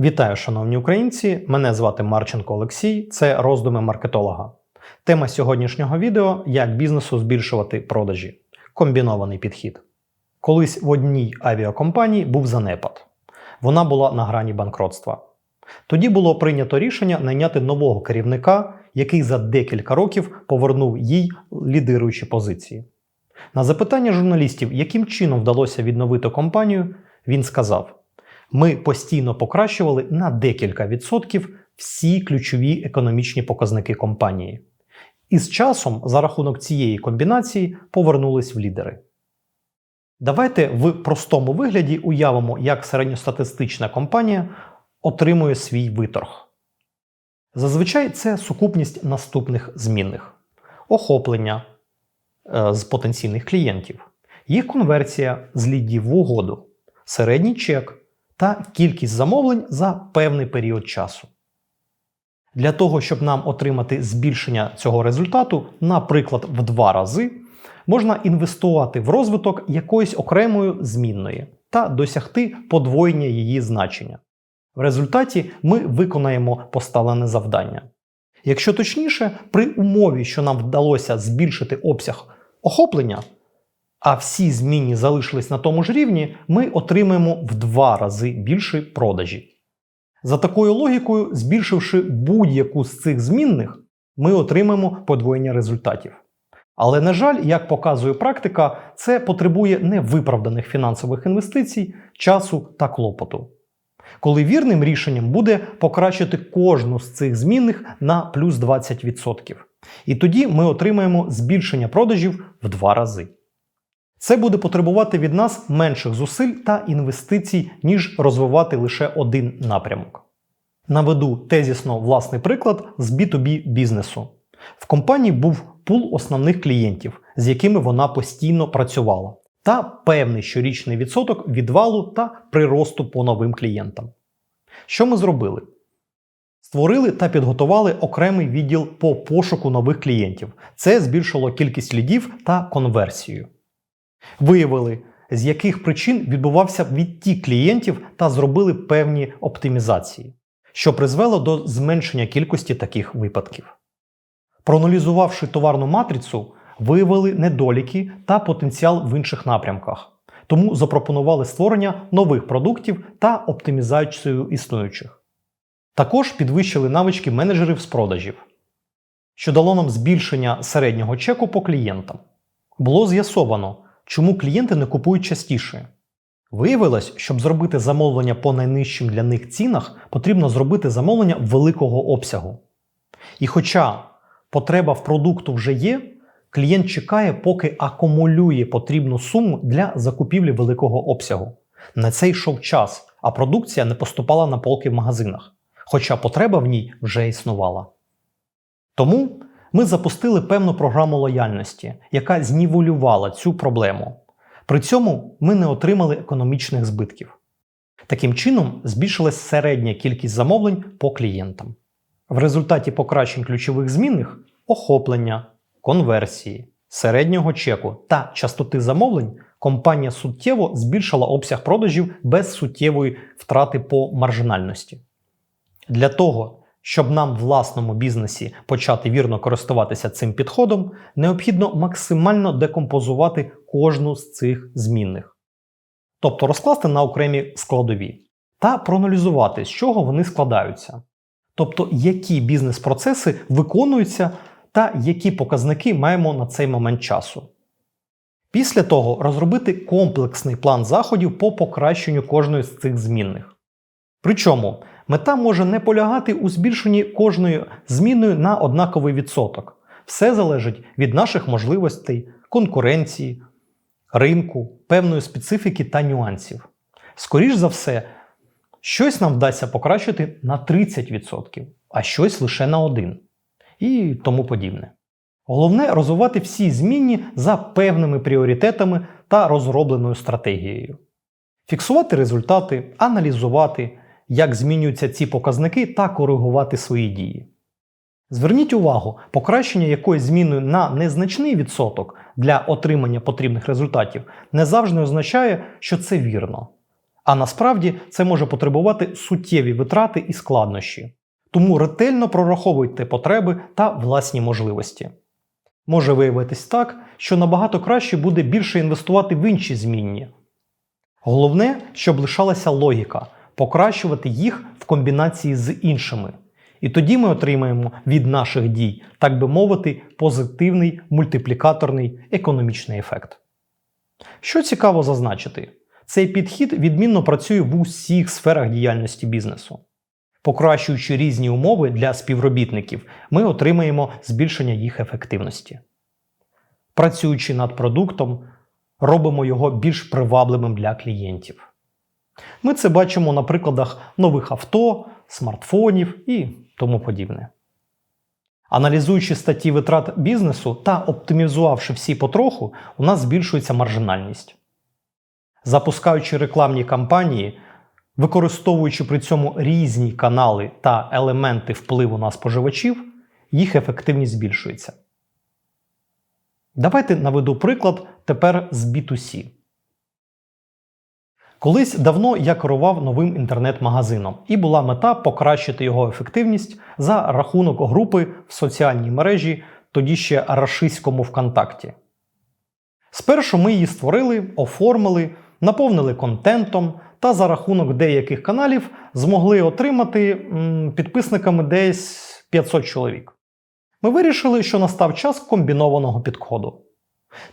Вітаю, шановні українці! Мене звати Марченко Олексій, це роздуми маркетолога. Тема сьогоднішнього відео як бізнесу збільшувати продажі. Комбінований підхід. Колись в одній авіакомпанії був занепад. Вона була на грані банкротства. Тоді було прийнято рішення найняти нового керівника, який за декілька років повернув їй лідируючі позиції. На запитання журналістів, яким чином вдалося відновити компанію, він сказав: ми постійно покращували на декілька відсотків всі ключові економічні показники компанії. І з часом, за рахунок цієї комбінації, повернулись в лідери. Давайте в простому вигляді уявимо, як середньостатистична компанія отримує свій виторг. Зазвичай це сукупність наступних змінних: охоплення е, з потенційних клієнтів, їх конверсія з лідів в угоду, середній чек та кількість замовлень за певний період часу. Для того, щоб нам отримати збільшення цього результату, наприклад, в два рази, можна інвестувати в розвиток якоїсь окремої змінної та досягти подвоєння її значення. В результаті ми виконаємо поставлене завдання. Якщо точніше, при умові, що нам вдалося збільшити обсяг охоплення, а всі змінні залишились на тому ж рівні, ми отримаємо в два рази більше продажі. За такою логікою, збільшивши будь-яку з цих змінних, ми отримаємо подвоєння результатів. Але, на жаль, як показує практика, це потребує невиправданих фінансових інвестицій, часу та клопоту. Коли вірним рішенням буде покращити кожну з цих змінних на плюс 20%. І тоді ми отримаємо збільшення продажів в два рази. Це буде потребувати від нас менших зусиль та інвестицій, ніж розвивати лише один напрямок. Наведу тезісно власний приклад з B2B бізнесу. В компанії був пул основних клієнтів, з якими вона постійно працювала, та певний щорічний відсоток відвалу та приросту по новим клієнтам. Що ми зробили? Створили та підготували окремий відділ по пошуку нових клієнтів. Це збільшило кількість лідів та конверсію. Виявили, з яких причин відбувався відтік клієнтів та зробили певні оптимізації, що призвело до зменшення кількості таких випадків. Проаналізувавши товарну матрицю, виявили недоліки та потенціал в інших напрямках, тому запропонували створення нових продуктів та оптимізацію існуючих. Також підвищили навички менеджерів з продажів, що дало нам збільшення середнього чеку по клієнтам. Було з'ясовано, чому клієнти не купують частіше. Виявилось, щоб зробити замовлення по найнижчим для них цінах, потрібно зробити замовлення великого обсягу. І хоча потреба в продукту вже є, клієнт чекає, поки акумулює потрібну суму для закупівлі великого обсягу. На це йшов час, а продукція не поступала на полки в магазинах, хоча потреба в ній вже існувала. Тому ми запустили певну програму лояльності, яка знівелювала цю проблему. При цьому ми не отримали економічних збитків. Таким чином, збільшилась середня кількість замовлень по клієнтам. В результаті покращень ключових змінних охоплення, конверсії, середнього чеку та частоти замовлень компанія суттєво збільшила обсяг продажів без суттєвої втрати по маржинальності. Для того, щоб нам власному бізнесі почати вірно користуватися цим підходом, необхідно максимально декомпозувати кожну з цих змінних, тобто розкласти на окремі складові, та проаналізувати, з чого вони складаються, тобто які бізнес-процеси виконуються та які показники маємо на цей момент часу. Після того розробити комплексний план заходів по покращенню кожної з цих змінних. Причому Мета може не полягати у збільшенні кожної зміною на однаковий відсоток. Все залежить від наших можливостей, конкуренції, ринку, певної специфіки та нюансів. Скоріш за все, щось нам вдасться покращити на 30%, а щось лише на 1% і тому подібне. Головне розвивати всі змінні за певними пріоритетами та розробленою стратегією. Фіксувати результати, аналізувати як змінюються ці показники та коригувати свої дії. Зверніть увагу, покращення якоїсь зміни на незначний відсоток для отримання потрібних результатів не завжди означає, що це вірно. А насправді це може потребувати суттєві витрати і складнощі. Тому ретельно прораховуйте потреби та власні можливості. Може виявитись так, що набагато краще буде більше інвестувати в інші змінні. Головне, щоб лишалася логіка, покращувати їх в комбінації з іншими. І тоді ми отримаємо від наших дій, так би мовити, позитивний мультиплікаторний економічний ефект. Що цікаво зазначити, цей підхід відмінно працює в усіх сферах діяльності бізнесу. Покращуючи різні умови для співробітників, ми отримаємо збільшення їх ефективності. Працюючи над продуктом, робимо його більш привабливим для клієнтів. Ми це бачимо на прикладах нових авто, смартфонів і тому подібне. Аналізуючи статті витрат бізнесу та оптимізувавши всі потроху, у нас збільшується маржинальність. Запускаючи рекламні кампанії, використовуючи при цьому різні канали та елементи впливу на споживачів, їх ефективність збільшується. Давайте наведу приклад тепер з B2C. Колись давно я керував новим інтернет-магазином, і була мета покращити його ефективність за рахунок групи в соціальній мережі, тоді ще рашиському ВКонтакті. Спершу ми її створили, оформили, наповнили контентом та за рахунок деяких каналів змогли отримати м, підписниками десь 500 чоловік. Ми вирішили, що настав час комбінованого підходу.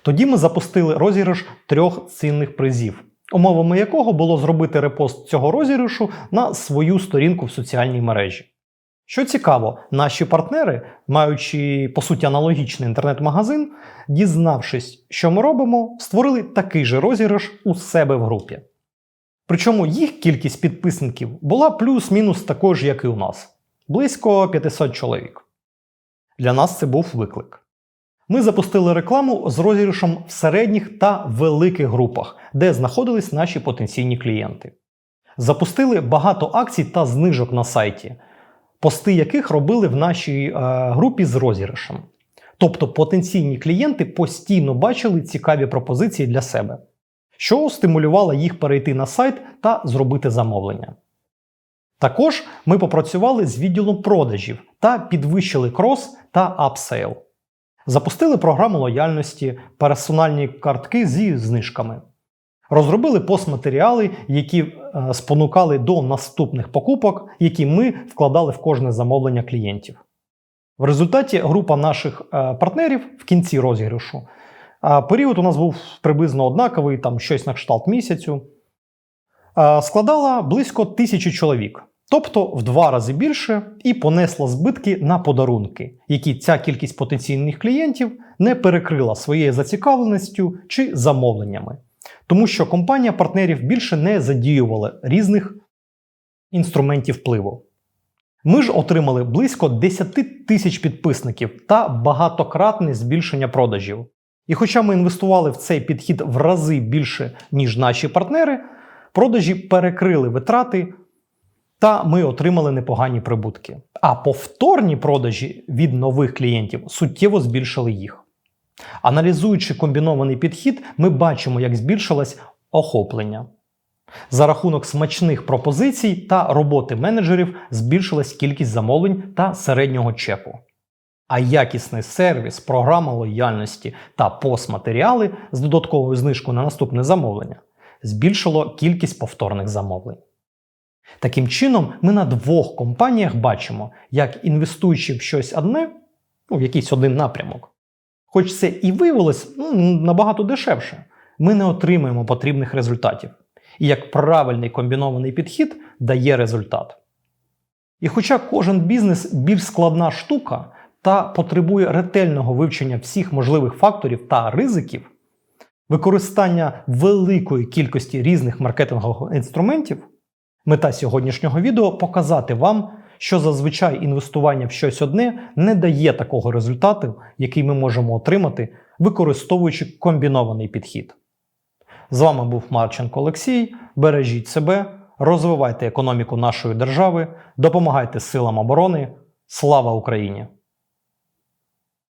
Тоді ми запустили розіграш трьох цінних призів, умовами якого було зробити репост цього розіграшу на свою сторінку в соціальній мережі. Що цікаво, наші партнери, маючи по суті аналогічний інтернет-магазин, дізнавшись, що ми робимо, створили такий же розіграш у себе в групі. Причому їх кількість підписників була плюс-мінус такою ж, як і у нас близько 500 чоловік. Для нас це був виклик. Ми запустили рекламу з розіграшем в середніх та великих групах, де знаходились наші потенційні клієнти. Запустили багато акцій та знижок на сайті, пости яких робили в нашій е, групі з розіграшем. Тобто потенційні клієнти постійно бачили цікаві пропозиції для себе, що стимулювало їх перейти на сайт та зробити замовлення. Також ми попрацювали з відділом продажів та підвищили крос та апсейл. Запустили програму лояльності, персональні картки зі знижками. Розробили постматеріали, які е, спонукали до наступних покупок, які ми вкладали в кожне замовлення клієнтів. В результаті група наших е, партнерів в кінці розіграшу. е, Період у нас був приблизно однаковий, там щось на кшталт місяцю. Складала близько тисячі чоловік, тобто в два рази більше, і понесла збитки на подарунки, які ця кількість потенційних клієнтів не перекрила своєю зацікавленістю чи замовленнями. Тому що компанія партнерів більше не задіювала різних інструментів впливу. Ми ж отримали близько 10 тисяч підписників та багатократне збільшення продажів. І хоча ми інвестували в цей підхід в рази більше, ніж наші партнери, продажі перекрили витрати, та ми отримали непогані прибутки. А повторні продажі від нових клієнтів суттєво збільшили їх. Аналізуючи комбінований підхід, ми бачимо, як збільшилось охоплення. За рахунок смачних пропозицій та роботи менеджерів збільшилась кількість замовлень та середнього чеку. А якісний сервіс, програма лояльності та постматеріали з додатковою знижкою на наступне замовлення збільшило кількість повторних замовлень. Таким чином, ми на двох компаніях бачимо, як інвестуючи в щось одне, ну, в якийсь один напрямок, хоч це і виявилось ну, набагато дешевше, ми не отримаємо потрібних результатів. І як правильний комбінований підхід дає результат. І хоча кожен бізнес більш складна штука та потребує ретельного вивчення всіх можливих факторів та ризиків, використання великої кількості різних маркетингових інструментів, мета сьогоднішнього відео показати вам, що зазвичай інвестування в щось одне не дає такого результату, який ми можемо отримати, використовуючи комбінований підхід. З вами був Марченко Олексій. Бережіть себе, розвивайте економіку нашої держави, допомагайте силам оборони. Слава Україні!